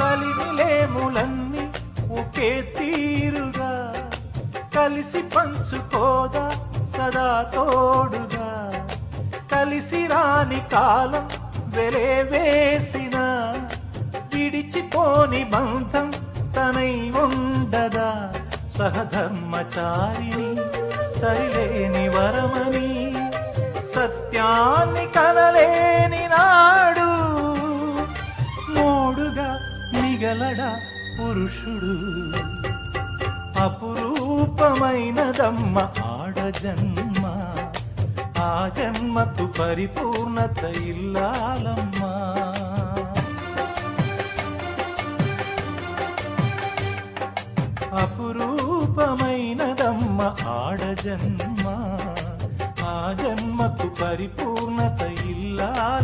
కలిమిలేములన్నీ ఒకే తీరుగా. కలిసి పంచుకోదా సదా తోడుగా. కలిసి రాని కాలం వెలే వేసిన. విడిచిపోని బంధం తనై ఉండదా. సహధర్మచారిణి సరిలేని వరమని. సత్యాన్ని కనలే మిగలడా పురుషుడు. అపురూపమైనదమ్మ ఆడ జన్మ ఆ జన్మకు పరిపూర్ణత ఇల్లాలమ్మా. అపురూపమైనదమ్మ ఆడ జన్మ ఆ జన్మకు పరిపూర్ణత ఇల్లాల